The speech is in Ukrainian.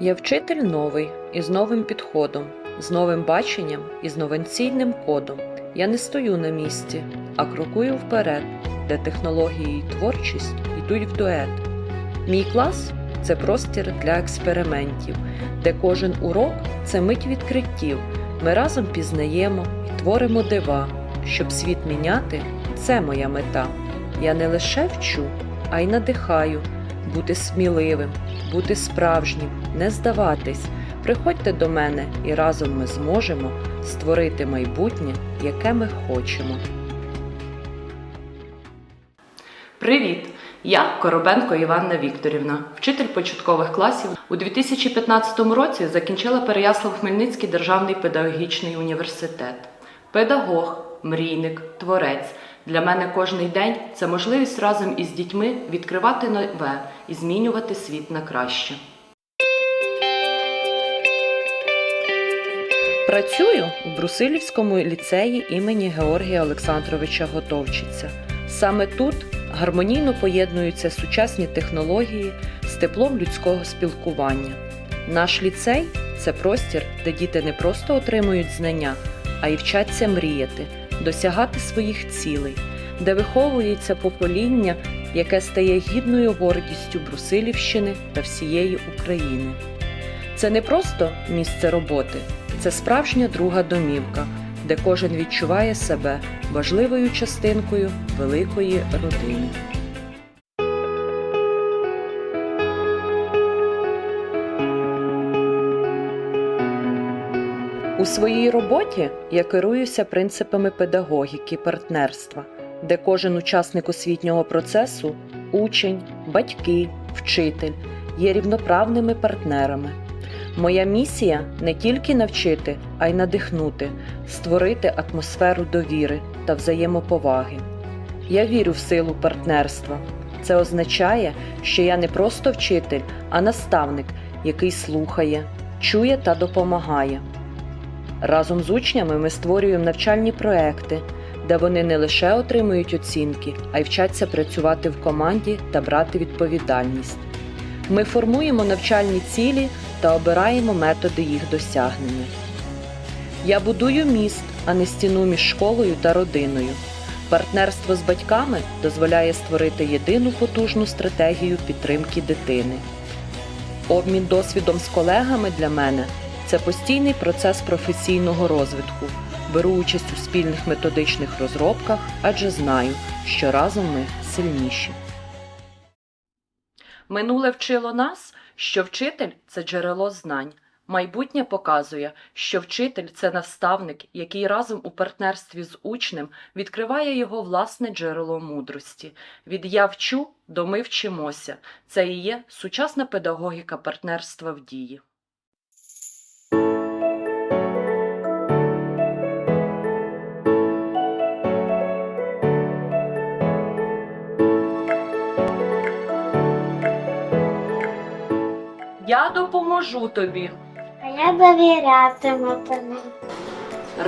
Я вчитель новий із новим підходом, з новим баченням і з новенційним кодом. Я не стою на місці, а крокую вперед, де технології і творчість йдуть в дует. Мій клас це простір для експериментів, де кожен урок це мить відкриттів. Ми разом пізнаємо і творимо дива. Щоб світ міняти, це моя мета. Я не лише вчу, а й надихаю бути сміливим, бути справжнім, не здаватись. Приходьте до мене і разом ми зможемо створити майбутнє, яке ми хочемо. Привіт! Я Коробенко Іванна Вікторівна, вчитель початкових класів. У 2015 році закінчила Переяслав-Хмельницький державний педагогічний університет. Педагог, мрійник, творець. Для мене кожний день це можливість разом із дітьми відкривати нове і змінювати світ на краще. Працюю у Брусилівському ліцеї імені Георгія Олександровича Готовчиця. Саме тут гармонійно поєднуються сучасні технології з теплом людського спілкування. Наш ліцей це простір, де діти не просто отримують знання, а й вчаться мріяти, досягати своїх цілей, де виховується покоління, яке стає гідною гордістю Брусилівщини та всієї України. Це не просто місце роботи, це справжня друга домівка, де кожен відчуває себе важливою частинкою великої родини. У своїй роботі я керуюся принципами педагогіки партнерства, де кожен учасник освітнього процесу учень, батьки, вчитель є рівноправними партнерами. Моя місія не тільки навчити, а й надихнути, створити атмосферу довіри та взаємоповаги. Я вірю в силу партнерства. Це означає, що я не просто вчитель, а наставник, який слухає, чує та допомагає. Разом з учнями ми створюємо навчальні проекти, де вони не лише отримують оцінки, а й вчаться працювати в команді та брати відповідальність. Ми формуємо навчальні цілі та обираємо методи їх досягнення. Я будую міст, а не стіну між школою та родиною. Партнерство з батьками дозволяє створити єдину потужну стратегію підтримки дитини. Обмін досвідом з колегами для мене це постійний процес професійного розвитку. Беру участь у спільних методичних розробках, адже знаю, що разом ми сильніші. Минуле вчило нас, що вчитель це джерело знань. Майбутнє показує, що вчитель це наставник, який разом у партнерстві з учнем відкриває його власне джерело мудрості. Від я вчу до ми вчимося. Це і є сучасна педагогіка партнерства в дії. Я допоможу тобі. А я довірятиму тобі. Ми